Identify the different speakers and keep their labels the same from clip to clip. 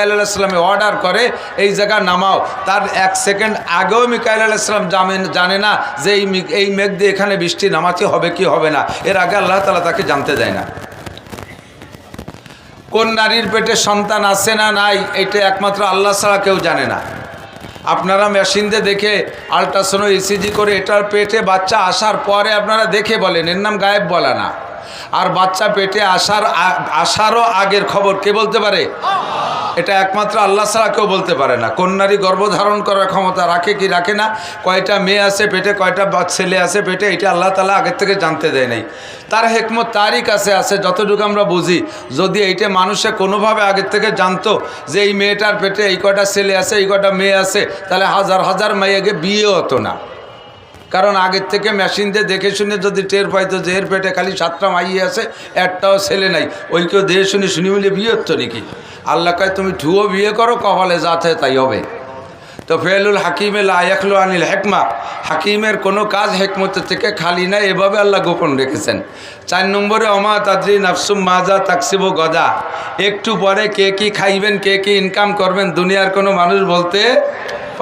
Speaker 1: আলাইসালামে order করে, এই জায়গা নামাও। তার এক সেকেন্ড আগেও মিকাইল আলাইসালাম জানেন জানে না যে এই এই মেঘ দিয়ে এখানে বৃষ্টি নামাতে হবে কি, হবে না। এর আগে আল্লাহ তালা তাকে জানতে দেয় না। কোন নারীর পেটে সন্তান আছে না নাই, এটা একমাত্র আল্লাহ ছাড়া কেউ জানে না। আপনারা মেশিন দিয়ে দেখে আল্ট্রাসাউন্ড ইসিজি করে এটার পেটে বাচ্চা আসার পরে আপনারা দেখে বলেন, এর নাম গায়েব বলা না। আর বাচ্চা পেটে আসার আসারও আগের খবর কে বলতে পারে? এটা একমাত্র আল্লাহ ছাড়া কেউ বলতে পারে না। কোন নারী গর্ভধারণ করার ক্ষমতা রাখে কি রাখে না? কয়টা মেয়ে আছে পেটে, কয়টা ছেলে আছে পেটে, এটা আল্লাহ তালা আগের থেকে জানতে দেয় নাই। তার হেকমত তারই কাছে আছে, যতটুকু আমরা বুঝি। যদি এইটা মানুষে কোনোভাবে আগের থেকে জানতো যে এই মেয়েটার পেটে এই কয়টা ছেলে আছে, এই কয়টা মেয়ে আছে, তাহলে হাজার হাজার মেয়েকে বিয়ে হতো না। কারণ আগের থেকে মেশিন দিয়ে দেখে শুনে যদি টের পাইতো যে এর পেটে খালি সাতটা মাইয়ে আছে, একটাও ছেলে নাই। ওই কেউ দেখে শুনে শুনি মিলে বিয়ে হতো নাকি? আল্লাহ কয়, তুমি ঠুয়ো বিয়ে করো, কপালে যাতে তাই হবে। তো ফেলুল হাকিমে লায়াকলু আনিল হেকমা। হাকিমের কোনো কাজ হেকমতের থেকে খালি না এভাবে আল্লাহ গোপন রেখেছেন। চার নম্বরে, অমা তাদ্রি নাফসুম মাজা তাকসিব গদা। একটু পরে কে কি খাইবেন, কে কি ইনকাম করবেন, দুনিয়ার কোনো মানুষ বলতে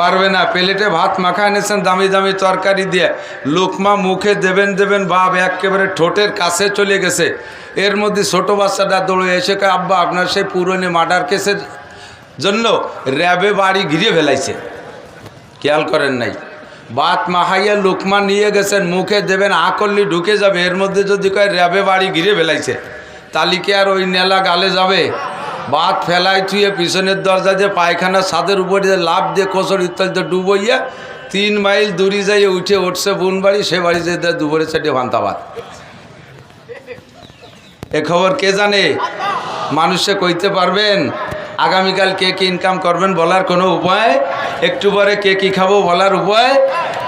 Speaker 1: পারবে না। প্লেটে ভাত মাখা এনেছেন দামি দামি তরকারি দিয়ে। লোকমা মুখে দেবেন দেবেন বাপ একেবারে ঠোঁটের কাছে চলে গেছে। এর মধ্যে ছোটো বাচ্চাটা দৌড়ে এসে আব্বা, আপনার সেই পুরনো মার্ডার কেসের জন্য র্যাবে বাড়ি ঘিরে ফেলাইছে। খেয়াল করেন নাই। বাত মাহাইয়া লোকমা নিয়ে গেছেন, মুখে দেবেন আকল্লি ঢুকে যাবে। এর মধ্যে যদি কয়, র্যাবে বাড়ি ঘিরে ফেলাইছে তালিকে আর ওই নেলা গালে যাবে? বাত ফেলাই থুয়ে পিছনের দরজা দিয়ে পায়খানা ছাদের উপরে দিয়ে লাভ দিয়ে কোচর ইত্যাদিতে ডুবইয়া, তিন মাইল দূরে যাইয়ে উঠে উঠছে বোন বাড়ি, সে বাড়ি যেতে দুপুরে সেটি ভান্তাবাদ এ খবর কে জানে? মানুষে কইতে পারবেন আগামীকাল কে কি ইনকাম করবেন বলার কোনো উপায়? একটু পরে কে কি খাব বলার উপায়?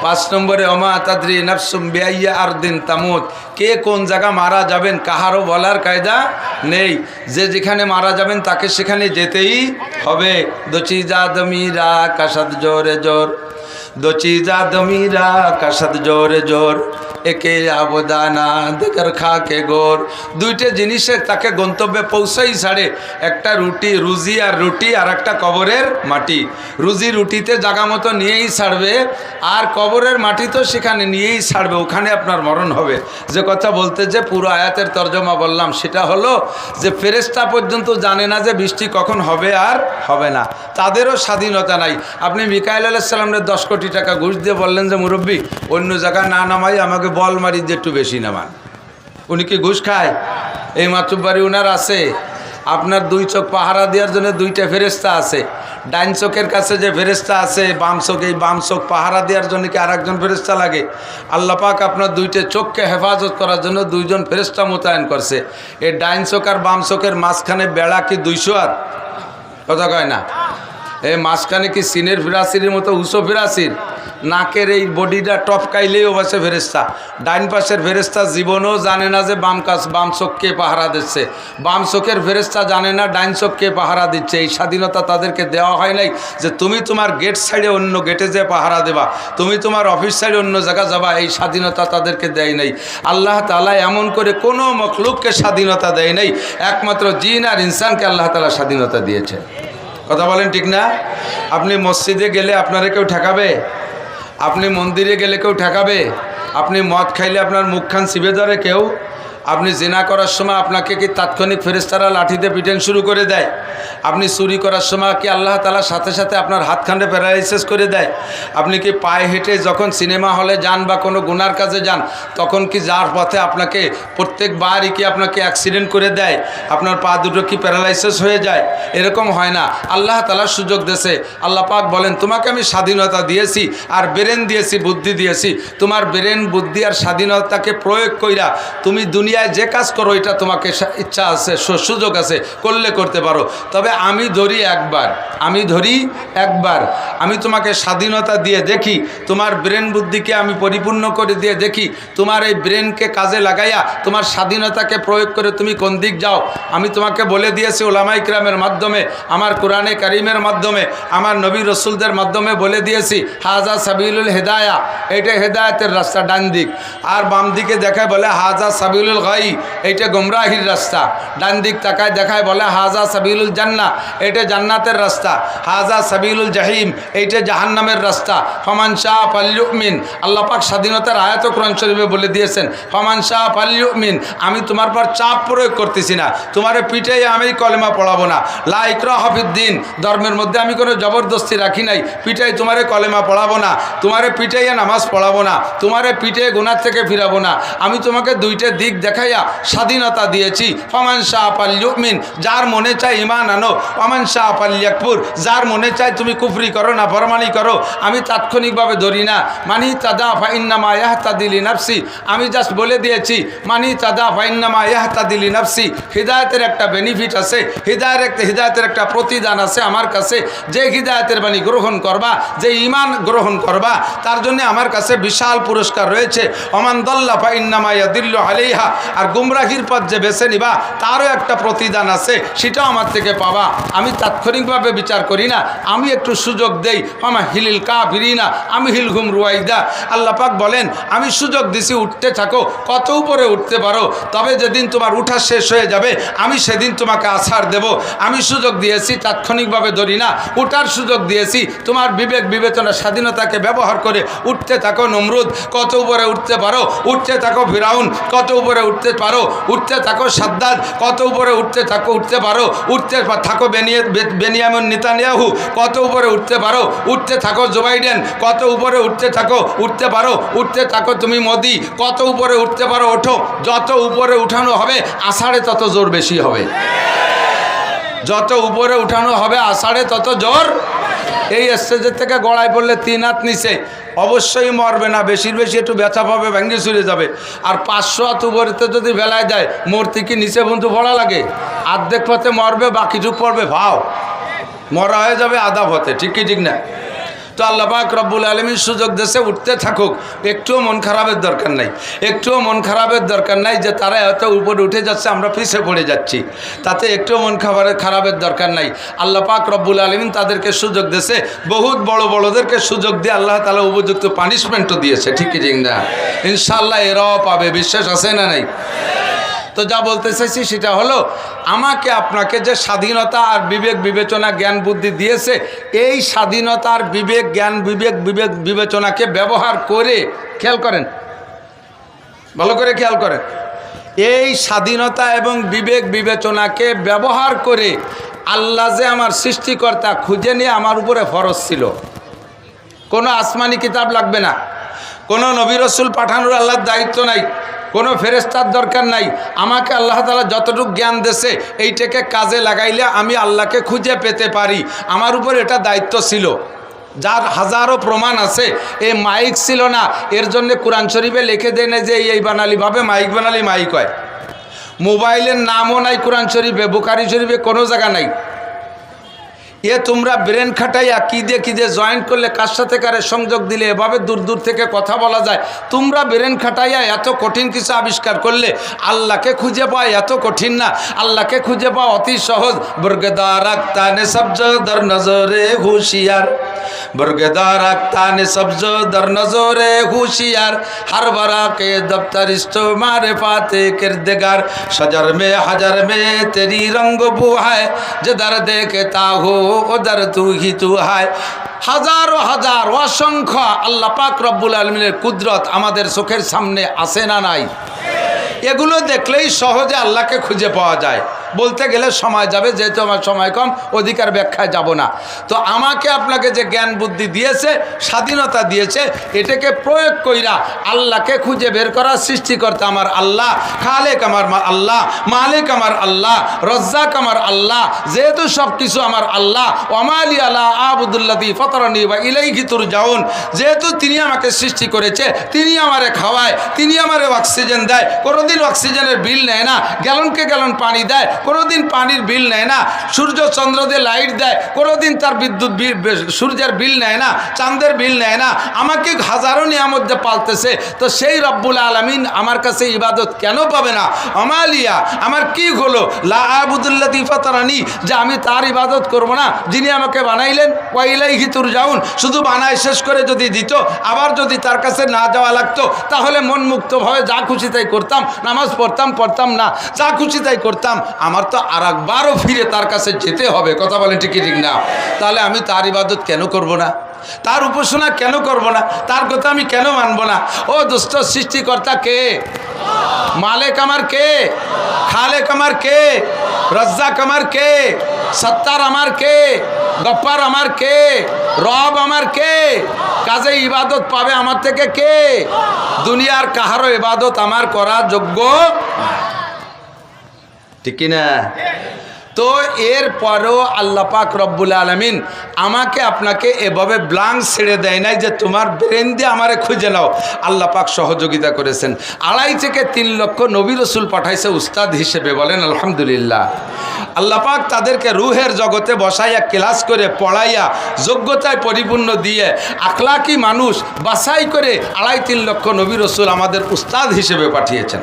Speaker 1: পাঁচ নম্বরে, অমা তাদ্রি নাফসুম বেআইয়া আর দিন তামুত। কে কোন জায়গা মারা যাবেন কাহারও বলার কায়দা নেই। যে যেখানে মারা যাবেন তাকে সেখানে যেতেই হবে। দচি যা দমিরা, কাসাদ জোরে জোর। দচি যা দমিরা, কাসাদ জোরে জোর। একে আবদানা দেখর খা কে গোর। দুইটা জিনিসে তাকে গন্তব্যে পৌঁছাই ছাড়ে। একটা রুটি, রুজি আর রুটি, আর একটা কবরের মাটি। রুজি রুটিতে জাগা মতো নিয়েই ছাড়বে, আর কবরের মাটি তো সেখানে নিয়েই ছাড়বে, ওখানে আপনার মরণ হবে। যে কথা বলতে যে পুরো আয়াতের তর্জমা বললাম, সেটা হলো যে ফেরেস্তা পর্যন্ত জানে না যে বৃষ্টি কখন হবে আর হবে না। তাদেরও স্বাধীনতা নাই। আপনি মিকাইল আলাইসাল্লামের দশ কোটি টাকা ঘুষ দিয়ে বললেন যে মুরব্বী, অন্য জায়গায় না নামাই আমাকে বল মারি দিয়ে একটু বেশি নামান উনি কি ঘুষ খায়? এই মাতুব্বাড়ি উনার আছে। আপনার দুই চোখ পাহারা দেওয়ার জন্য দুইটা ফেরেস্তা আছে। ডাইন চোখের কাছে যে ফেরেস্তা আছে, বাম চোখ, এই বাম চোখ পাহারা দেওয়ার জন্য কি আর একজন ফেরেস্তা লাগে? আল্লাহ পাক আপনার দুইটা চোখকে হেফাজত করার জন্য দুইজন ফেরেস্তা মোতায়েন করছে। এই ডাইন চোখ আর বাম চোখের মাঝখানে বেড়া কি দুইশো আর? কথা কয় না। এই মাঝখানে কি সিনের ফিরাসির মতো উঁচু ফিরাসির? নাকের এই বডিটা টপকাইলেই পাশে ফেরেস্তা ডাইন পাশের ফেরেস্তা জীবনেও জানে না যে বাম কাজ বাম চোখকে পাহারা দিচ্ছে। বাম চোখের ফেরেস্তা জানে না ডাইন চোখকে পাহারা দিচ্ছে। এই স্বাধীনতা তাদেরকে দেওয়া হয় নাই যে তুমি তোমার গেট সাইডে অন্য গেটে যে পাহারা দেবা। তুমি তোমার অফিস সাইডে অন্য জায়গা যাবা। এই স্বাধীনতা তাদেরকে দেয় নাই। আল্লাহ তালা এমন করে কোনো মখলুককে স্বাধীনতা দেয় নাই। একমাত্র জিন আর ইনসানকে আল্লাহ তালা স্বাধীনতা দিয়েছে। কথা বলেন ঠিক না? আপনি মসজিদে গেলে আপনারা কেউ ঠেকাবে? আপনি মন্দিরে গেলে কেউ ঠেকাবে? আপনি মদ খাইলে আপনার মুখখান শিবে ধরে কেউ? আপনি জেনা করার সময় আপনাকে কি তাৎক্ষণিক ফেরেস্তারা লাঠিতে পিটেন শুরু করে দেয়? আপনি চুরি করার সময় কি আল্লাহ তালার সাথে সাথে আপনার হাতখান্ডে প্যারালাইসিস করে দেয়? আপনি কি পায়ে হেঁটে যখন সিনেমা হলে যান বা কোনো গুনার কাজে যান, তখন কি যার পথে আপনাকে প্রত্যেকবারই কি আপনাকে অ্যাক্সিডেন্ট করে দেয়? আপনার পা দুটো কি প্যারালাইসিস হয়ে যায়? এরকম হয় না। আল্লাহ তালার সুযোগ দেশে আল্লাহ পাক বলেন, তোমাকে আমি স্বাধীনতা দিয়েছি আর ব্রেন দিয়েছি, বুদ্ধি দিয়েছি। তোমার ব্রেন, বুদ্ধি আর স্বাধীনতাকে প্রয়োগ কইরা তুমি দুনিয়ায় যে কাজ করো, এটা তোমাকে ইচ্ছা আছে সুযোগ আছে, করলে করতে পারো। তবে আমি ধরি একবার, আমি ধরি একবার। আমি তোমাকে স্বাধীনতা দিয়ে দেখি, তোমার ব্রেন বুদ্ধিকে আমি পরিপূর্ণ করে দিয়ে দেখি, তোমার এই ব্রেনকে কাজে লাগাইয়া, তোমার স্বাধীনতাকে প্রয়োগ করে তুমি কোন দিক যাও। আমি তোমাকে বলে দিয়েছি ওলামা ইকরামের মাধ্যমে, আমার কোরআনে কারিমের মাধ্যমে, আমার নবী রসুলদের মাধ্যমে বলে দিয়েছি হাজা সাবিলুল হেদায়া। এটা হেদায়তের রাস্তা, ডান দিক। আর বাম দিকে দেখায় বলে হাজা সাবিলুল গাই এইটা গোমরাহির রাস্তা। ডান দিক তাকায় দেখায় বলে, হাজা সাবিলুল জান্না এটা জান্নাতের রাস্তা। হাজা সাবিলুল জাহিম। এইটা জাহান্নামের রাস্তা। ফমান শাহ পাল্লুমিন আল্লাহ পাক স্বাধীনতার আয়াত কোরআন শরীফে বলে দিয়েছেন, ফমান শাহ পাল্লুমিন আমি তোমার পর চাপ প্রয়োগ করতেছি না। তোমার পিঠে আমি কলেমা পড়াবো না। লা ইকরা হফিদ্দিন ধর্মের মধ্যে আমি কোনো জবরদস্তি রাখি নাই। পিঠাই তোমারে কলেমা পড়াবো না। তোমারে পিঠাইয়া নামাজ পড়াবো না। তোমারে পিঠে গুনার থেকে ফিরাবো না। আমি তোমাকে দুইটা দিক দেখাইয়া স্বাধীনতা দিয়েছি। ফমান শাহ পাল্লুমিন যার মনে চায় ইমান আনো। অমান শাহ পাল্লিয়াকপুর যার মনে চায় তুমি কুফরি করো না, ফরমানি করো। আমি তাৎক্ষণিকভাবে ধরি না। মানি তাদা ফাইন্নামা ইয়াহতাদিলি নাফসি আমি জাস্ট বলে দিয়েছি, মানি তাদা ফাইন্নামা ইয়াহতাদিলি নাফসি হৃদায়তের একটা বেনিফিট আছে, হৃদায়ের একটা হৃদায়তের একটা প্রতিদান আছে আমার কাছে। যে হৃদায়তের বাণী গ্রহণ করবা, যে ইমান গ্রহণ করবা, তার জন্য আমার কাছে বিশাল পুরস্কার রয়েছে। অমান দল্লা ফাইন্নামা ইয়াদিল্লু আলাইহা আর গুমরাহির পথ যে বেছে নিবা, তারও একটা প্রতিদান আছে, সেটাও আমার থেকে পাবা। আমি তাৎক্ষণিকভাবে বিচার করি না, আমি একটু সুযোগ দেই। আমা হিলিল কা না আমি হিল ঘুম রুয়াইদা। আল্লাহ পাক বলেন, আমি সুযোগ দিছি, উঠতে থাকো, কত উপরে উঠতে পারো, তবে যেদিন তোমার উঠা শেষ হয়ে যাবে, আমি সেদিন তোমাকে আছাড় দেব। আমি সুযোগ দিয়েছি, তাৎক্ষণিকভাবে ধরি না, উঠার সুযোগ দিয়েছি, তোমার বিবেক বিবেচনা, স্বাধীনতাকে ব্যবহার করে উঠতে থাকো, নমরুদ, কত উপরে উঠতে পারো, উঠতে থাকো ফিরাউন, কত উপরে উঠতে পারো, উঠতে থাকো সাদ্দাদ কত উপরে উঠতে থাকো, উঠতে পারো, উঠতে থাকো বেনিয়ে বেনিয়ামিন নেতানিয়াহু, কত উপরে উঠতে পারো, উঠতে থাকো জো বাইডেন কত উপরে উঠতে থাকো, উঠতে পারো, উঠতে থাকো তুমি মোদি, কত উপরে উঠতে পারো ওঠো, যত উপরে উঠানো হবে, আষাঢ়ে তত জোর বেশি হবে। যত উপরে উঠানো হবে, আষাঢ়ে তত জোর এই স্টেজের থেকে গড়ায় পড়লে তিন হাত নিচে, অবশ্যই মরবে না, বেশির বেশি একটু ব্যথা পাবে, ভেঙে চুরে যাবে। আর পাঁচশো হাত উপরেতে যদি বেলায় যায় মূর্তি কি নিচে বন্ধু পড়া লাগে? আর্ধেক পথে মরবে, বাকিটুক পড়বে, ভাও। মরা হয়ে যাবে আধা পথে, ঠিক কি, ঠিক না? তো আল্লাহ পাক রব্বুল আলমীর সুযোগ দেশে উঠতে থাকুক। একটুও মন খারাপের দরকার নাই। একটুও মন খারাপের দরকার নাই যে তারা এত উপরে উঠে যাচ্ছে, আমরা পিছে পড়ে যাচ্ছি। তাতে একটুও মন খাবারের খারাপের দরকার নাই। আল্লাহ পাক রব্বুল আলমিন তাদেরকে সুযোগ দেশে বহুত বড় বড়দেরকে সুযোগ দিয়ে আল্লাহ তালা উপযুক্ত পানিশমেন্টও দিয়েছে। ঠিকই ঠিক না ইনশাল্লাহ এরাও পাবে। বিশ্বাস আছে না নাই? তো যা বলতে চাইছি সেটা হলো, আমাকে আপনাকে যে স্বাধীনতা আর বিবেক বিবেচনা জ্ঞান বুদ্ধি দিয়েছে, এই স্বাধীনতার বিবেক জ্ঞান বিবেক বিবেক বিবেচনাকে ব্যবহার করে খেয়াল করেন। ভালো করে খেয়াল করেন। এই স্বাধীনতা এবং বিবেক বিবেচনাকে ব্যবহার করে আল্লাহ যে আমার সৃষ্টিকর্তা খুঁজে নিয়ে আমার উপরে ফরজ ছিল। কোনো আসমানি কিতাব লাগবে না। কোনো নবী রসুল পাঠানোর আল্লাহর দায়িত্ব নাই। কোনো ফেরেস্তার দরকার নাই। আমাকে আল্লাহ তালা যতটুকু জ্ঞান দেশে এইটাকে কাজে লাগাইলে আমি আল্লাহকে খুঁজে পেতে পারি। আমার উপর এটা দায়িত্ব ছিল। যার হাজারো প্রমাণ আছে, এ মাইক ছিল না। এর জন্য কোরআন শরীফে লিখে দেয় না যে, এই বানালি ভাবে মাইক বানালি মাইক হয়। মোবাইলের নামও নাই কোরআন শরীফে, বুখারি শরীফে কোনো জায়গা নাই। এ তোমরা ব্রেন খাটাইয়া কী দিয়ে কী দিয়ে জয়েন্ট করলে, কার সাথে কারে সংযোগ দিলে, এভাবে দূর দূর থেকে কথা বলা যায়। তোমরা ব্রেন খাটাইয়া এত কঠিন কিছু আবিষ্কার করলে, আল্লাহকে খুঁজে পাওয়া এত কঠিন না। আল্লাহকে খুঁজে পাওয়া অতি সহজ। বর্গেদার আক্তানে সব নজরে হুশিয়ার। বর্গেদার আক্তানে সবজ দর নজরে হুশিয়ার, হার ভরা কে দপ্তর মারে পাতে কির্দেগার। সজর মে, হাজার মে তে রঙ বুহায়, যে দর দেখে তা হো, ও দর তু হি তু হায়। হাজার ও হাজার অসংখ্য আল্লাহ পাক রব্বুল আলমিনের কুদরত আমাদের চোখের সামনে আসে না নাই? এগুলো দেখলেই সহজে আল্লাহকে খুঁজে পাওয়া যায়। বলতে গেলে সময় যাবে, যেহেতু আমার সময় কম, অধিকার ব্যাখ্যায় যাব না। তো আমাকে আপনাকে যে জ্ঞান বুদ্ধি দিয়েছে, স্বাধীনতা দিয়েছে, এটাকে প্রয়োগ কইরা আল্লাহকে খুঁজে বের করার সৃষ্টিকর্তা আমার আল্লাহ, খালেক আমার আল্লাহ, মালিক আমার আল্লাহ, রজ্জাক আমার আল্লাহ, যেহেতু সব কিছু আমার আল্লাহ ওমালি আল্লাহ আবুদুল্লাদি ফতরানি বা ইলাই ঘিতুর যাউন যেহেতু তিনি আমাকে সৃষ্টি করেছে, তিনি আমারে খাওয়ায়, তিনি আমারে অক্সিজেন দেয়, কোনোদিন অক্সিজেনের বিল নেয় না, গ্যালনকে গ্যালন পানি দেয় কোনোদিন পানির বিল নেয় না। সূর্য চন্দ্র দিয়ে লাইট দেয়, কোনোদিন তার বিদ্যুৎ বিল সূর্যের বিল নেয় না, চাঁদের বিল নেয় না। আমাকে হাজারো নিয়ামত যে পালতেছে, তো সেই রব্বুল আলমিন আমার কাছে ইবাদত কেন পাবে না? আমালিয়া, আমার কি হলো? লা আবুদুল্লাহ দিফাতারানি যে আমি তার ইবাদত করব না। যিনি আমাকে বানাইলেন ওয়াইলাই হিতুর যাউন শুধু বানায় শেষ করে যদি দিত, আবার যদি তার কাছে না যাওয়া লাগতো, তাহলে মন মুক্তভাবে যা খুশি তাই করতাম, নামাজ পড়তাম পড়তাম না, যা খুশি তাই করতাম। আমার তো আর একবারও ফিরে তার কাছে যেতে হবে। কথা বলেন ঠিকই ঠিক না? তাহলে আমি তার ইবাদত কেন করব না? তার উপাসনা কেন করব না? তার কথা আমি কেন মানব না? ও দুষ্ট সৃষ্টিকর্তা কে? মালেক আমার কে? খালেক আমার কে? রজ্জাক আমার কে? সত্তার আমার কে? গপ্পার আমার কে? রব আমার কে? কাজে ইবাদত পাবে আমার থেকে কে? দুনিয়ার কাহারও ইবাদত আমার করা যোগ্য ঠিক কিনা তো এর পরেও আল্লাহ পাক রব্বুল আলমিন আমাকে আপনাকে এভাবে ব্লাঙ্ক ছেড়ে দেয় নাই যে তোমার ব্রেন দিয়ে আমারে খুঁজে নাও। আল্লাহ পাক সহযোগিতা করেছেন। আড়াই থেকে তিন লক্ষ নবী রসুল পাঠাইছে উস্তাদ হিসেবে বলেন, আলহামদুলিল্লাহ। আল্লাহ পাক তাদেরকে রুহের জগতে বসাইয়া, ক্লাস করে পড়াইয়া, যোগ্যতায় পরিপূর্ণ দিয়ে, আখলাকি মানুষ বাছাই করে আড়াই তিন লক্ষ নবী রসুল আমাদের উস্তাদ হিসেবে পাঠিয়েছেন।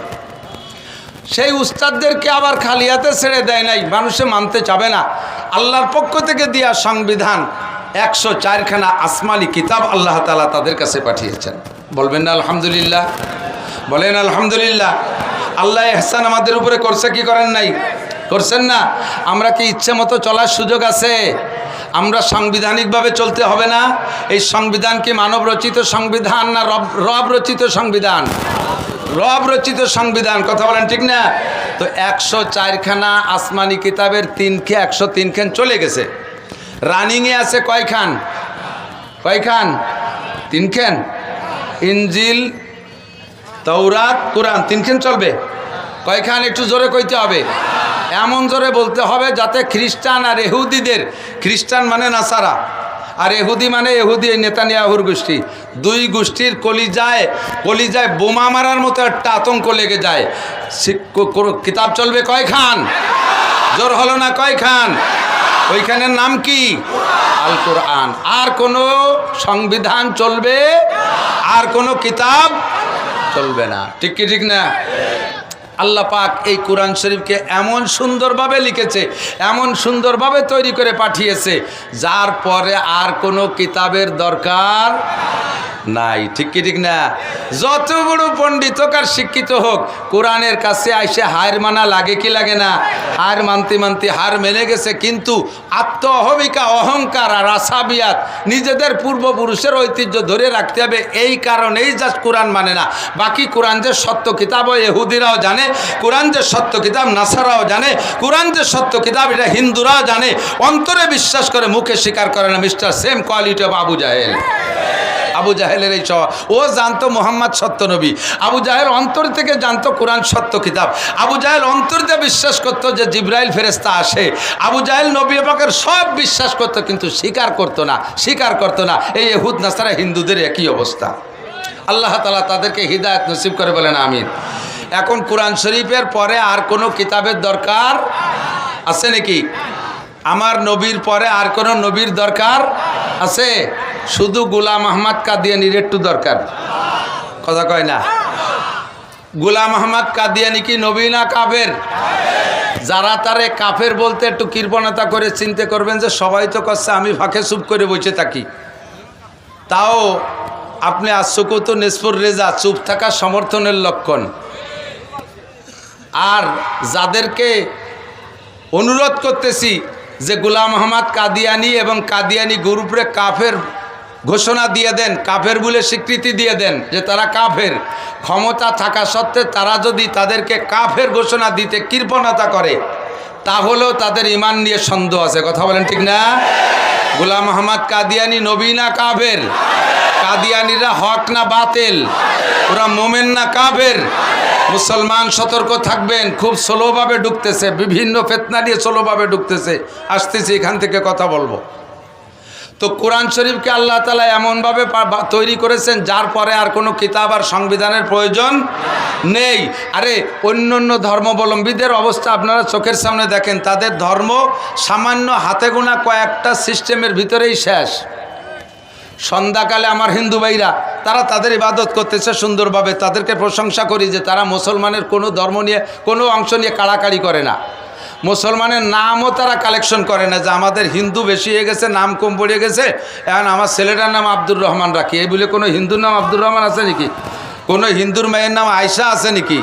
Speaker 1: সেই উস্তাদদেরকে আবার খালিয়াতে ছেড়ে দেয় নাই, মানুষে মানতে চাবে না। আল্লাহর পক্ষ থেকে দেওয়া সংবিধান একশো চারখানা আসমানি কিতাব আল্লাহ তালা তাদের কাছে পাঠিয়েছেন। বলবেন না, আলহামদুলিল্লাহ। বলেন, আলহামদুলিল্লাহ। আল্লাহ এহসান আমাদের উপরে করছে কি করেন নাই? করছেন না। আমরা কি ইচ্ছে মতো চলার সুযোগ আছে? আমরা সাংবিধানিকভাবে চলতে হবে না? এই সংবিধান কি মানব রচিত সংবিধান না রব রব রচিত সংবিধান? রব রচিত সংবিধান, কথা বলেন ঠিক না? তো একশো চারখানা আসমানি কিতাবের তিনখে, একশো তিনখান চলে গেছে। রানিংয়ে আছে কয়খান? কয়খান? তিনখান? ইঞ্জিল তৌরাত কোরআন, তিনখান চলবে? কয়খান একটু জোরে কইতে হবে? এমন জোরে বলতে হবে যাতে খ্রিস্টান আর এহুদিদের, খ্রিস্টান মানে নাসারা। আর এহুদি মানে এহুদি, এই নেতানিয়াহুর গোষ্ঠী। দুই গোষ্ঠীর কলিজায় কলিজায় বোমা মারার মতো একটা আতঙ্ক লেগে যায়। কিতাব চলবে কয়খান জোর হলো না কয়খান ওইখানের নাম কি? আল কোরআন। আর কোনো সংবিধান চলবে? আর কোনো কিতাব চলবে না। ঠিক কি, ঠিক না? আল্লাহ পাক এই কোরআন শরীফকে এমন সুন্দরভাবে লিখেছে, এমন সুন্দরভাবে তৈরি করে পাঠিয়েছে, যার পরে আর কোনো কিতাবের দরকার নাই, ঠিক কি ঠিক না? যত বড় পণ্ডিত হোক আর শিক্ষিত হোক, কোরআনের কাছে আইসে হার মানা লাগে কি লাগে না? হার মানতে মানতে হার মেনে গেছে, কিন্তু আত্ম অহমিকা অহংকার আর আসাবিয়াত নিজেদের পূর্বপুরুষের ঐতিহ্য ধরে রাখতে হবে, এই কারণেই জাস্ট কোরআন মানে না। বাকি কোরআন যে সত্য কিতাবও এহুদিরাও জানে, কোরআন যে সত্য কিতাব, নাসারাও জানে, কোরআন যে সত্য কিতাব, এটা হিন্দুরাও জানে, অন্তরে বিশ্বাস করে, মুখে স্বীকার করে না, mister same quality of Abu জাহেল। আবু জাহেলের এই স্বভাব ও জানতো মোহাম্মদ সত্য নবী। আবু জাহেল অন্তর থেকে জানতো কোরআন সত্য কিতাব। আবু জাহেল অন্তর দিয়ে বিশ্বাস করতো যে জিব্রাইল ফেরেস্তা আসে। আবু জাহেল নবী পাকের সব বিশ্বাস করতো, কিন্তু স্বীকার করতো না, স্বীকার করতো না। এই এহুদ নাসারা, হিন্দুদের একই অবস্থা। আল্লাহ তালা তাদেরকে হৃদায়ত নসিব করে বলেন, আমিন। এখন কোরআন শরীফের পরে আর কোনো কিতাবের দরকার আছে নাকি? আমার নবীর পরে আর কোনো নবীর দরকার আছে? শুধু গুলাম আহমদ কাদিয়ানির একটু দরকার। কথা কয় না। গুলাম আহমদ কাদিয়ানি কি নবী না কাফের? যারা তারে কাফের বলতে একটু কৃপণতা করে চিন্তা করবেন যে সবাই তো করছে, আমি ফাঁকে চুপ করে বসে থাকি। তাও আপনি আশুকুত নেসপুর রেজা, চুপ থাকা সমর্থনের লক্ষণ। আর যাদেরকে অনুরোধ করতেছি যে গুলাম মোহাম্মদ কাদিয়ানি এবং কাদিয়ানি গ্রুপরে কাফের ঘোষণা দিয়ে দেন, কাফের বলে স্বীকৃতি দিয়ে দেন যে তারা কাফের। ক্ষমতা থাকা সত্ত্বে তারা যদি তাদেরকে কাফের ঘোষণা দিতে কৃপণতা করে, তাহলেও তাদের ইমান নিয়ে সন্দেহ আছে। কথা বলেন ঠিক না? গুলাম মোহাম্মদ কাদিয়ানি নবী না কাফের? কাদিয়ানিরা হক না বাতেল? ওরা মোমেন না কাফের? মুসলমান সতর্ক থাকবেন, খুব স্লোভাবে ঢুকতেছে, বিভিন্ন ফেতনা নিয়ে স্লোভাবে ঢুকতেছে। আসতেছি এখান থেকে কথা বলব। তো কোরআন শরীফকে আল্লাহ তালা এমনভাবে তৈরি করেছেন, যার পরে আর কোনো কিতাব আর সংবিধানের প্রয়োজন নেই। আরে অন্য অন্য ধর্মাবলম্বীদের অবস্থা আপনারা চোখের সামনে দেখেন, তাদের ধর্ম সামান্য হাতে গোনা কয়েকটা সিস্টেমের ভিতরেই শেষ। সন্ধ্যাকালে আমার হিন্দু ভাইরা, তারা তাদের ইবাদত করতেছে সুন্দরভাবে। তাদেরকে প্রশংসা করি যে তারা মুসলমানের কোনো ধর্ম নিয়ে, কোনো অংশ নিয়ে কাড়াকাড়ি করে না। মুসলমানের নামও তারা কালেকশন করে না, যে আমাদের হিন্দু বেশি হয়ে গেছে, নাম কম পড়ে গেছে। এখন আমার ছেলেটার নাম আব্দুর রহমান রাখি। এই বলে কোনো হিন্দুর নাম আব্দুর রহমান আছে নাকি? কোনো হিন্দুর মেয়ের নাম আয়সা আছে নাকি?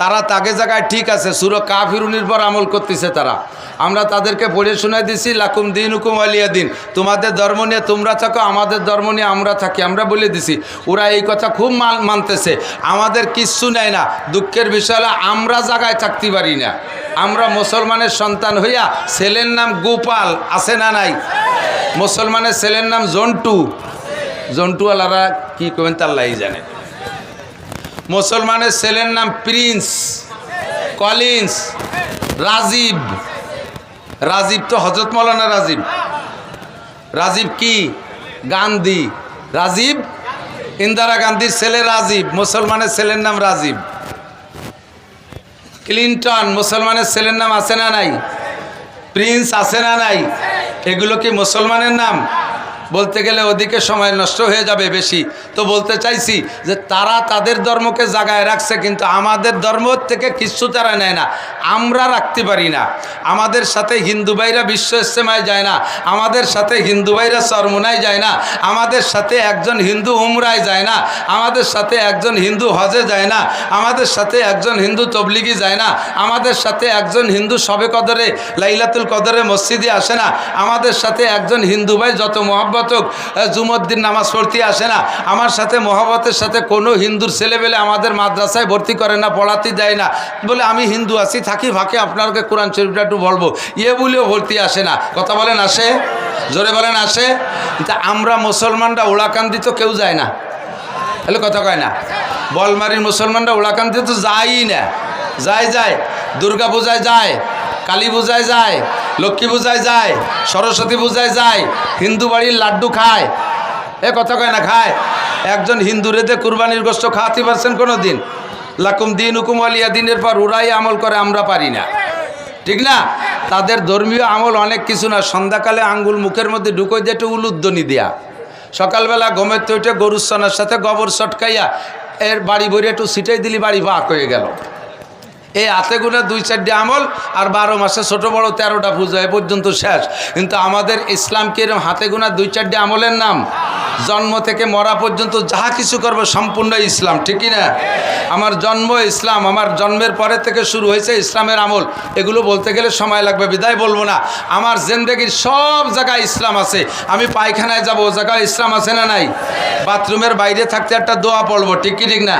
Speaker 1: তারা তাকে জায়গায় ঠিক আছে, সুর কাফিরুনির পর আমল করতেছে তারা। আমরা তাদেরকে পড়ে শোনাই দিছি, লাকুম দিন হুকুম আলিয়া দিন। তোমাদের ধর্ম নিয়ে তোমরা থাকো, আমাদের ধর্ম নিয়ে আমরা থাকি। আমরা বলে দিছি, ওরা এই কথা খুব মান- মানতেছে। আমাদের কিচ্ছু নেয় না। দুঃখের বিষয় হলো, আমরা জায়গায় থাকতে পারি না। আমরা মুসলমানের সন্তান হইয়া ছেলের নাম গোপাল, আছে না নাই? মুসলমানের ছেলের নাম জন্টু। জন্টুওয়ালারা কি করবেন, তার লাই জানে। মুসলমানের ছেলের নাম প্রিন্স, কলিন্স, রাজীব। রাজীব তো হজরত মৌলানা রাজীব। রাজীব কি? গান্ধী। রাজীব? ইন্দিরা গান্ধীর ছেলে রাজীব, মুসলমানের ছেলের নাম রাজীব। ক্লিন্টন, মুসলমানের ছেলের নাম আছে না নাই? প্রিন্স আছে না নাই? এগুলো কি মুসলমানের নাম? বলতে গেলে ওদিকে সময় নষ্ট হয়ে যাবে বেশি। তো বলতে চাইছি যে তারা তাদের ধর্মকে জাগায় রাখছে, কিন্তু আমাদের ধর্ম থেকে কিচ্ছু তারা নেয় না। আমরা রাখতে পারি না। আমাদের সাথে হিন্দু ভাইরা বিশ্ব ইস্তেমায় যায় না। আমাদের সাথে হিন্দু ভাইরা চরমুনায় যায় না। আমাদের সাথে একজন হিন্দু উমরায় যায় না। আমাদের সাথে একজন হিন্দু হজে যায় না। আমাদের সাথে একজন হিন্দু তবলিগি যায় না। আমাদের সাথে একজন হিন্দু সবে কদরে, লাইলাতুল কদরে মসজিদে আসে না। আমাদের সাথে একজন হিন্দু ভাই যত মহব্বত আহ, জুমদ্দিন নামাজ পড়তে আসে না। আমার সাথে মহব্বতের সাথে কোনো হিন্দুর ছেলেবেলে আমাদের মাদ্রাসায় ভর্তি করে না পড়াতে দেয় না। বলে আমি হিন্দু আছি থাকি ফাঁকে আপনাকে কোরআন শরীফটা একটু বলব। ইয়ে বলেও ভর্তি আসে না। কথা বলেন আসে? জোরে বলেন আসে? তা আমরা মুসলমানরা ওড়াকান্দি তো কেউ যায় না। তাহলে কথা কয় না। বলমারির মুসলমানরা ওড়াকান্দি তো যায়ই না। যায় যায়। দুর্গা পূজায় যায় কালী পূজায় যায় লক্ষ্মী পূজায় যায়, সরস্বতী পূজায় যায়, হিন্দু বাড়ির লাড্ডু খায়। এ কথা কয় না, খায়। একজন হিন্দু রেতে কুরবানির গোষ্ঠ খাওয়াতে পারছেন কোনো দিন লাকুম দিন হুকুম আলিয়া, দিনের পর ওরাই আমল করে আমরা পারি না। ঠিক না? তাদের ধর্মীয় আমল অনেক কিছু না, সন্ধ্যাকালে আঙ্গুল মুখের মধ্যে ঢুকোই দিয়ে একটু উলুদ্দনি দেয়া। সকালবেলা গমের তো উঠে গরুর সনার সাথে গোবর সটকাইয়া এর বাড়ি ভরে একটু সিটাই দিলি, বাড়ি ভাগ হয়ে গেল। এই হাতে গুনে দুই চারটে আমল আর বারো মাসে ছোট বড় তেরোটা পুজো এ পর্যন্ত শেষ। কিন্তু আমাদের ইসলামকে এরকম হাতে গোনা দুই চারটি আমলের নাম? জন্ম থেকে মরা পর্যন্ত যাহা কিছু করব সম্পূর্ণ ইসলাম ঠিকই না? আমার জন্ম ইসলাম, আমার জন্মের পরে থেকে শুরু হয়েছে ইসলামের আমল। এগুলো বলতে গেলে সময় লাগবে, বিদায় বলব না। আমার জেন্দেগির সব জায়গায় ইসলাম আছে। আমি পায়খানায় যাব, ও জায়গায় ইসলাম আছে না নাই? বাথরুমের বাইরে থাকতে একটা দোয়া পড়ব, ঠিক কি ঠিক না?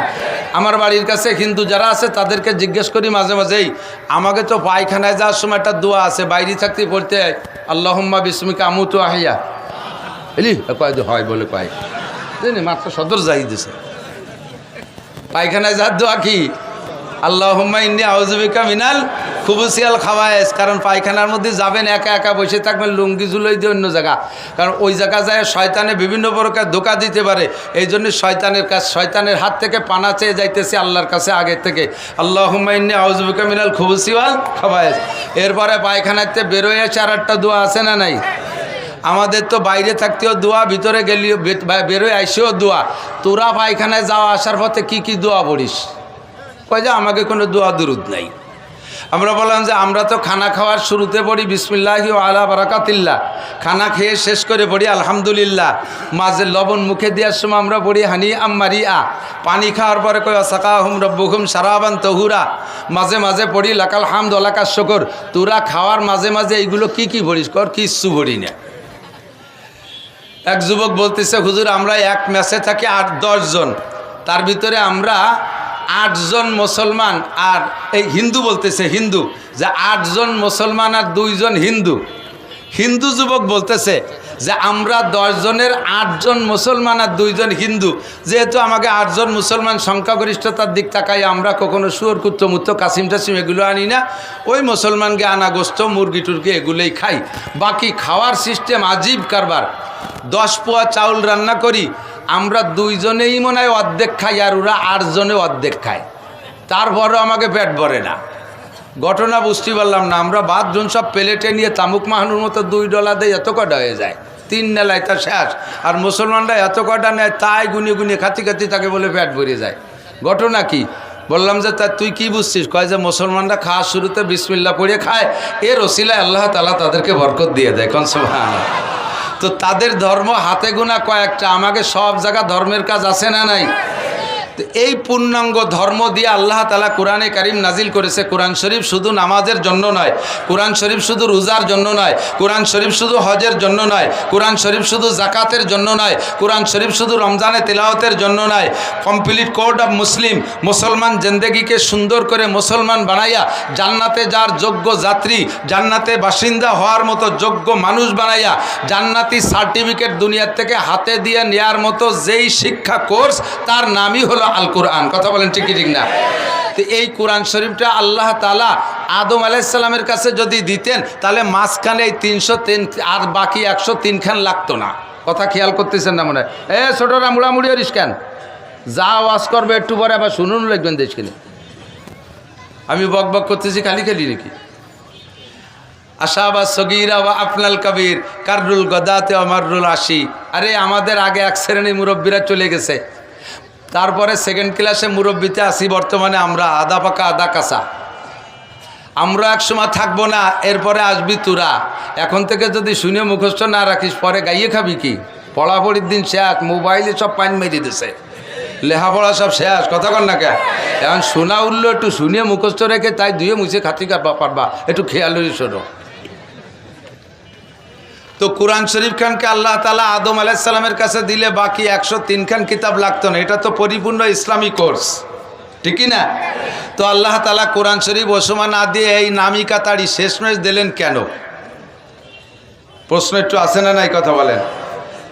Speaker 1: আমার বাড়ির কাছে হিন্দু যারা আছে, তাদেরকে জিজ্ঞেস করি মাঝে মাঝেই, আমাকে তো পায়খানায় যাওয়ার সময় একটা দোয়া আছে, বাইরে থাকতে পড়তে আল্লাহম্মা বিস্মিকা আমু তো আহিয়া বুঝলি কয় হয়, বলে কয়। মাত্র সদর যাই দিছে। পায়খানায় যাওয়ার দোয়া কি? আল্লাহম্মা ইন্নি আউজবিকা মিনাল খুবুসিয়াল খাওয়ায়েস, কারণ পায়খানার মধ্যে যাবেন, একা একা বসে থাকবেন, লুঙ্গি জুলোই দিয়ে অন্য জায়গা। কারণ ওই জায়গা যায় শয়তানে বিভিন্ন প্রকার ধোকা দিতে পারে। এই জন্য শয়তানের কাছ, শয়তানের হাত থেকে পানা চেয়ে যাইতেছে আল্লাহর কাছে আগের থেকে। আল্লাহম্মা ইন্নি আউজবিকা মিনাল খুবুসিওয়াল খাওয়ায়েস। এরপরে পায়খানাতে বেরোয় চার আটটা দোয়া আছে না নাই? আমাদের তো বাইরে থাকতেও দোয়া, ভিতরে গেলেও বেরোয় আইসেও দোয়া। তোরা পায়খানায় যাওয়া আসার পথে কি কি দোয়া পড়িস? কয় যে আমাকে কোনো দোয়া দুরুদ নাই। আমরা বললাম যে আমরা তো খানা খাওয়ার শুরুতে পড়ি বিসমিল্লাহি আলা বারাকাতিল্লাহ। খানা খেয়ে শেষ করে পড়ি আলহামদুলিল্লাহ। মাঝে লবণ মুখে দেওয়ার সময় আমরা পড়ি হানি আম্মারি আ পানি খাওয়ার পরে কয় সাকা হুম রব্বুহুম সারাবান তহুরা। মাঝে মাঝে পড়ি, লাকাল হামদ লাকার শকর। তোরা খাওয়ার মাঝে মাঝে এইগুলো কি কি পড়িস কর, কিচ্ছু পড়ি না। এক যুবক বলতেছে, হুজুর, আমরা এক ম্যাচে থাকি আট জন। তার ভিতরে আমরা আটজন মুসলমান আর এই হিন্দু বলতেছে হিন্দু, যে আটজন মুসলমান আর দুইজন হিন্দু। হিন্দু যুবক বলতেছে যে আমরা দশজনের আটজন মুসলমান আর দুইজন হিন্দু। যেহেতু আমাকে আটজন মুসলমান সংখ্যাগরিষ্ঠতার দিক তাকাই আমরা কখনো শুয়োর, কুত্ত, মুত্ত কাসিম টাসিম এগুলো আনি না। ওই মুসলমানকে আনা গোস্ত, মুরগি, টুরগি এগুলোই খাই। বাকি খাওয়ার সিস্টেম আজীব কারবার। দশ পোয়া চাউল রান্না করি আমরা দুইজনেই মনে হয় অর্ধেক খাই আর ওরা আটজনে অর্ধেক খায়। তারপরও আমাকে পেট ভরে না। ঘটনা বুঝতে পারলাম না। আমরা বাথরুম সব প্লেটে নিয়ে তামুক মাহানুর মতো দুই ডলা দিয়ে এত কটা হয়ে যায়? তিন নেলায় তার শেষ। আর মুসলমানরা এত কটা নেয়, তাই গুনিয়ে গুনিয়ে খাতি খাতি তাকে বলে পেট ভরে যায়। ঘটনা কি? বললাম যে, তা তুই কি বুঝছিস? কয় যে, মুসলমানরা খাওয়ার শুরুতে বিসমিল্লা পড়ে খায়। এর ওসিলায় আল্লাহ তালা তাদেরকে বরকত দিয়ে দেয়। কোন সময় তো তাদের ধর্ম হাতে গোনা কয়েকটা। আমাকে সব জায়গা ধর্মের কাজ আছে না নাই? তো এই পূর্ণাঙ্গ ধর্ম দিয়ে আল্লাহ তালা কোরআনে কারিম নাজিল করেছে। কোরআন শরীফ শুধু নামাজের জন্য নয়। কোরআন শরীফ শুধু রোজার জন্য নয়। কোরআন শরীফ শুধু হজের জন্য নয়। কোরআন শরীফ শুধু জাকাতের জন্য নয়। কোরআন শরীফ শুধু রমজানে তেলাওতের জন্য নয়। কমপ্লিট কোড অফ মুসলিম, মুসলমান জেন্দেগিকে সুন্দর করে মুসলমান বানাইয়া, জান্নাতে যার যোগ্য যাত্রী, জান্নাতে বাসিন্দা হওয়ার মতো যোগ্য মানুষ বানাইয়া, জান্নাতি সার্টিফিকেট দুনিয়ার থেকে হাতে দিয়ে নেয়ার মতো যেই শিক্ষা কোর্স, তার নামই হলো আল কোরআন কথা বলেন ঠিক কি ঠিক না? তো এই কোরআন শরীফটা আল্লাহ তালা আদম আলাইসাল্লামের কাছে যদি দিতেন, তাহলে মাঝখানে এই তিনশো তিন আর বাকি একশো তিনখান লাগতো না। কথা খেয়াল করতেছেন না মনে হয়? এ, ছোটরা মুড়ামুড়ি হরিস কেন? যা ওয়াজ করবে একটু পরে আবার শুনুন লিখবেন দেশখানে আমি বক বক করতেছি, খালি খালি নাকি? আশা বা সগিরা বা আফনাল কবির, কাররুল গদাতে অমারুল আশি। আরে আমাদের আগে এক শ্রেণি মুরব্বীরা চলে গেছে। তারপরে সেকেন্ড ক্লাসে মুরব্বীতে আসি বর্তমানে আমরা আদা পাকা, আদা কাঁচা। আমরা এক সময় থাকব না, এরপরে আসবি তোরা। এখন থেকে যদি শুনে মুখস্থ না রাখিস, পরে গাইয়ে খাবি কি? পড়াপড়ির দিন শেষ, মোবাইলে সব পাইন মেরে দিছে। লেখাপড়া সব শেষ, কথা কর না কে এখন শোনা উঠল, একটু শুনে মুখস্থ রেখে তাই দুয়ে মুছে খাতি পারবা। একটু খেয়াল শোনো। তো কোরআন শরীফ খানকে আল্লাহ তালা আদম আলাইসাল্লামের কাছে দিলে বাকি একশো তিনখান কিতাব লাগতো না। এটা তো পরিপূর্ণ ইসলামী কোর্স। ঠিকই না? তো আল্লাহ তালা কোরআন শরীফ ওসমা না দিয়ে এই নামিকা তাড়ি শেষমেশ দিলেন কেন? প্রশ্ন একটু আসে না নাই কথা বলেন?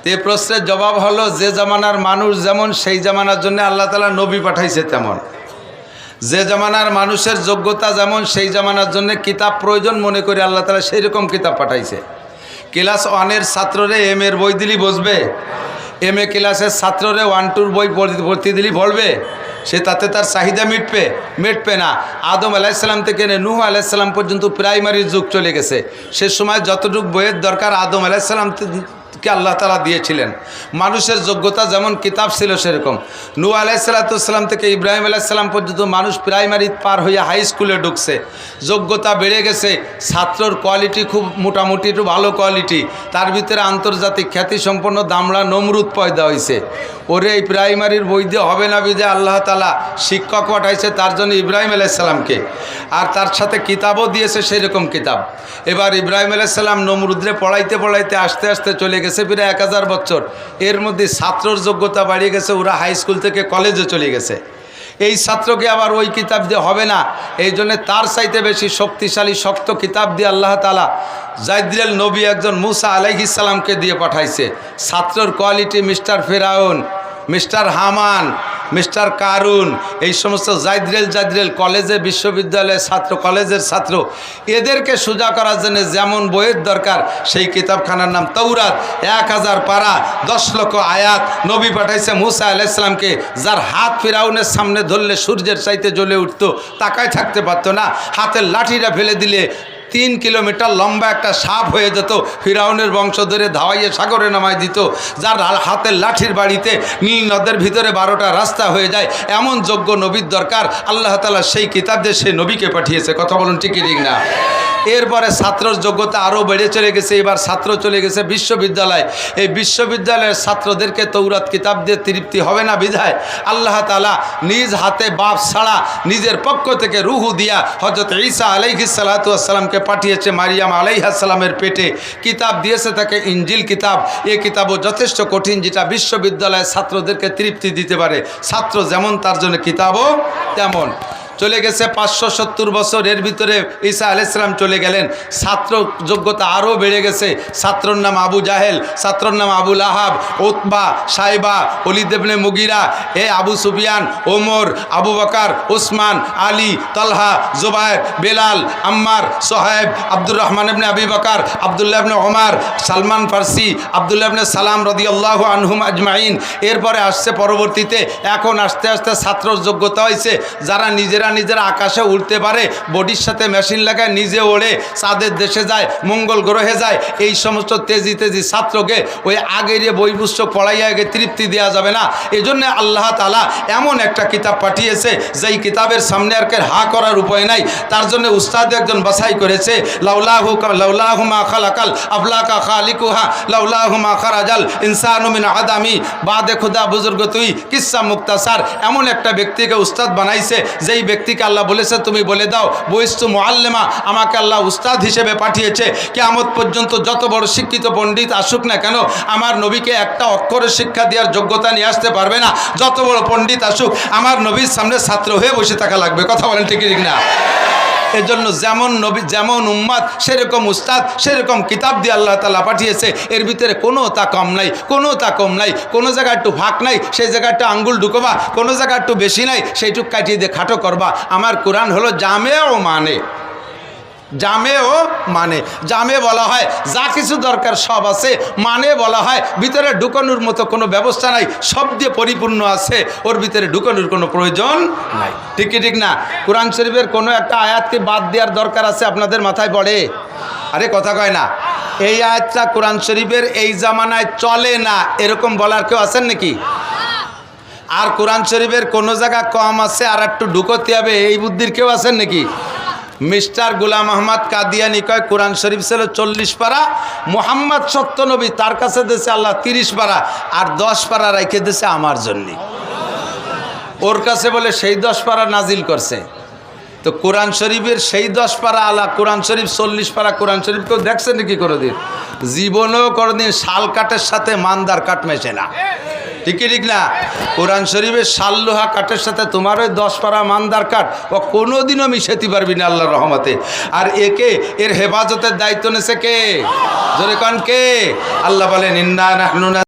Speaker 1: তো এই প্রশ্নের জবাব হলো, যে জামানার মানুষ যেমন, সেই জামানার জন্য আল্লাহ তালা নবী পাঠাইছে তেমন। যে জামানার মানুষের যোগ্যতা যেমন, সেই জামানার জন্য কিতাব প্রয়োজন মনে করে আল্লাহ তালা সেই রকম কিতাব পাঠাইছে। ক্লাস ওয়ানের ছাত্ররে এম এর বই দিলি বসবে। এম এ ক্লাসের ছাত্ররে ওয়ান টুর বই ভর্তি দিলি পড়বে সে তাতে তার চাহিদা মিটবে। মিটবে না। আদম আলাইসাল্লাম থেকে নূহ আলাইসাল্লাম পর্যন্ত প্রাইমারি যুগ চলে গেছে। সে সময় যতটুকু বইয়ের দরকার আদম আলাইসাল্লাম কে আল্লাহ তালা দিয়েছিলেন? মানুষের যোগ্যতা যেমন কিতাব ছিল সেরকম। নূ আলাইসাল্লাতুসাল্লাম থেকে ইব্রাহিম আলাইসাল্লাম পর্যন্ত মানুষ প্রাইমারি পার হয়ে হাই স্কুলে ঢুকছে। যোগ্যতা বেড়ে গেছে। ছাত্রর কোয়ালিটি খুব মোটামুটি, একটু ভালো কোয়ালিটি। তার ভিতরে আন্তর্জাতিক খ্যাতিসম্পন্ন দামড়া নমরুদ পয়দা হয়েছে ওরে এই প্রাইমারির দিয়ে হবে না বিদে আল্লাহ তালা শিক্ষক পাঠাইছে তার জন্য ইব্রাহিম আলাইসাল্লামকে আর তার সাথে কিতাবও দিয়েছে সেরকম কিতাব। এবার ইব্রাহিম আলাইসাল্লাম নমরুদ্রে পড়াইতে পড়াইতে আস্তে আস্তে চলে গেছে। প্রায় এক হাজার বছর। এর মধ্যে ছাত্রর যোগ্যতা বাড়িয়ে গেছে, ওরা হাই স্কুল থেকে কলেজে চলে গেছে। এই ছাত্রকে আবার ওই কিতাব দিয়ে হবে না। এই জন্যে তার চাইতে বেশি শক্তিশালী, শক্ত কিতাব দিয়ে আল্লাহ তালা জাইদ্রেল নবী একজন মুসা আলাইহিসালামকে দিয়ে পাঠাইছে। ছাত্রর কোয়ালিটি মিস্টার ফেরাউন। মিস্টার হামান, মিস্টার কারুন, এই সমস্ত জাইদ্রেল জাইদ্রেল কলেজে, বিশ্ববিদ্যালয়ের ছাত্র, কলেজের ছাত্র, এদেরকে সোজা করার জন্য যেমন বইয়ের দরকার, সেই কিতাবখানার নাম তৌরাত এক হাজার পারা, দশ লক্ষ আয়াত নবী পাঠাইছে মুসা আলাইসলামকে যার হাত ফিরাউনের সামনে ধরলে সূর্যের চাইতে জ্বলে উঠতো, তাকায় থাকতে পারতো না। হাতের লাঠিটা ফেলে দিলে তিন কিলোমিটার লম্বা একটা সাপ হয়ে যেত, ফিরাউনের বংশ ধরে ধাওয়াইয়ে সাগরে নামায় দিত, যার হাতের লাঠির বাড়িতে নীল নদের ভিতরে বারোটা রাস্তা হয়ে যায়। এমন যোগ্য নবীর দরকার, আল্লাহ তালা সেই কিতাব দিয়ে সেই নবীকে পাঠিয়েছে। কথা বলুন ঠিকই ঠিক না? এরপরে ছাত্রর যোগ্যতা আরও বেড়ে চলে গেছে, এবার ছাত্র চলে গেছে বিশ্ববিদ্যালয়। এই বিশ্ববিদ্যালয়ের ছাত্রদেরকে তৌরাত কিতাব দিয়ে তৃপ্তি হবে না বিধায় আল্লাহ তালা নিজ হাতে বাপ ছাড়া নিজের পক্ষ থেকে রুহু দিয়া হজরত ঈসা আলাইহি সালাতামকে পাঠিয়েছে, মারিয়াম আলাইহাসাল্লামের পেটে। কিতাব দিয়েছে তাকে ইঞ্জিল কিতাব। এ কিতাবও যথেষ্ট কঠিন, যেটা বিশ্ববিদ্যালয়ের ছাত্রদেরকে তৃপ্তি দিতে পারে। ছাত্র যেমন, তার জন্য কিতাবও তেমন। চলে গেছে পাঁচশো সত্তর বছর এর ভিতরে ঈসা আলাইসালাম চলে গেলেন। ছাত্র যোগ্যতা আরও বেড়ে গেছে। ছাত্রর নাম আবু জাহেল, ছাত্রর নাম আবুল আহাব উতবা, সাইবা অলিদেবনে মুগিরা, এ আবু সুফিয়ান, ওমর, আবু বকার, উসমান, আলী, তলহা, জুবায়ের, বেলাল, আম্মার সোহেব আব্দুর রহমান ইবনে আবি বকার, আবদুল্লাহ ইবনে ওমর, সালমান ফার্সি, আবদুল্লাহ ইবনে সালাম রদিয়াল্লাহু আনহুম আজমাইন। এরপরে আসছে পরবর্তীতে, এখন আস্তে আস্তে ছাত্র যোগ্যতা হয়েছে যারা নিজেরা নিজেরা আকাশে উঠতে পারে, বডির সাথে মেশিন লাগায় নিজে ওড়ে চাঁদের দেশে যায়, মঙ্গল গ্রহে যায়। এই সমস্ত তেজি তেজি ছাত্রকে ওই আগের যে বই পুস্তক পড়াইয়া আগে তৃপ্তি দেওয়া যাবে না। এই জন্য আল্লাহ তালা এমন একটা কিতাব পাঠিয়েছে, যেই কিতাবের সামনে আর হা করার উপায় নাই। তার জন্য উস্তাদ একজন বাছাই করেছে, লাউলাহু লাউলাহু মা খালাকাল, আফলাকা খালিকুহা, লাউলাহু মা খারাজাল, ইনসানু মিন আদামি, বাদে খুদা বুজুর্গ তুই, কিসা মুক্তাসার। এমন একটা ব্যক্তিকে উস্তাদ বানাইছে, যেই ব্যক্তিকে আল্লাহ বলেছে, তুমি বলে দাও, বইস্তু মোয়াল্লেমা আমাকে আল্লাহ উস্তাদ হিসেবে পাঠিয়েছে। কেয়ামত পর্যন্ত যত বড় শিক্ষিত পণ্ডিত আসুক না কেন, আমার নবীকে একটা অক্ষরে শিক্ষা দেওয়ার যোগ্যতা নিয়ে আসতে পারবে না। যত বড় পণ্ডিত আসুক, আমার নবীর সামনে ছাত্র হয়ে বসে থাকা লাগবে। কথা বলেন ঠিক না এজন্য যেমন নবী, যেমন উম্মাদ, সেরকম উস্তাদ, সেরকম কিতাব দিয়ে আল্লাহ তালা পাঠিয়েছে। এর ভিতরে কোনো তা কম নাই, কোনো তা কম নাই, কোনো জায়গায় একটু ফাঁক নাই, সেই জায়গা একটু আঙ্গুল ঢুকোবা, কোনো জায়গা একটু বেশি নাই, সেইটুক কাটিয়ে দিয়ে খাটো করবা। আমার কোরআন হলো জামেও মানে। জামেও মানে। জামে বলা হয়, যা কিছু দরকার সব আছে। মানে বলা হয়, ভিতরে ঢুকানোর মতো কোনো ব্যবস্থা নাই, সব দিয়ে পরিপূর্ণ আছে। ওর ভিতরে ঢুকানোর কোনো প্রয়োজন নাই। ঠিক ঠিক না? কোরআন শরীফের কোনো একটা আয়াতকে বাদ দেওয়ার দরকার আছে আপনাদের মাথায় পড়ে? আরে কথা কয় না। এই আয়াতটা কোরআন শরীফের এই জামানায় চলে না, এরকম বলার কেউ আছেন নাকি? আর কোরআন শরীফের কোনো জায়গা কম আছে আর একটু ঢুকোতে হবে, এই বুদ্ধির কেউ আছেন নাকি? মিস্টার গুলাম আহমদ কাদিয়ানি কয়, কোরআন শরীফ ছিল চল্লিশ পারা, মোহাম্মদ সত্যনবী তার কাছে দেশে আল্লাহ তিরিশ পারা, আর দশ পারা রেখে দেশে আমার জন্যে। ওর কাছে বলে, সেই দশ পারা নাজিল করছে। তো কোরআন শরীফের সেই দশ পারা আলা, কোরআন শরীফ চল্লিশ পারা কোরআন শরীফ কেউ দেখছে নাকি কোনোদিন? জীবনেও কোনোদিন শাল কাঠের সাথে মান্দার কাঠ মেশে না। ঠিকই ঠিক না? কোরআন শরীফের শাল লোহা কাঠের সাথে তোমার ওই দশ পারা মান্দার কাঠ ও কোনোদিনও মিশাতে পারবি না আল্লাহর রহমতে। আর একে এর হেফাজতের দায়িত্ব নেছে কে? জোরে কন কে? আল্লাহ বলেন, ইন্না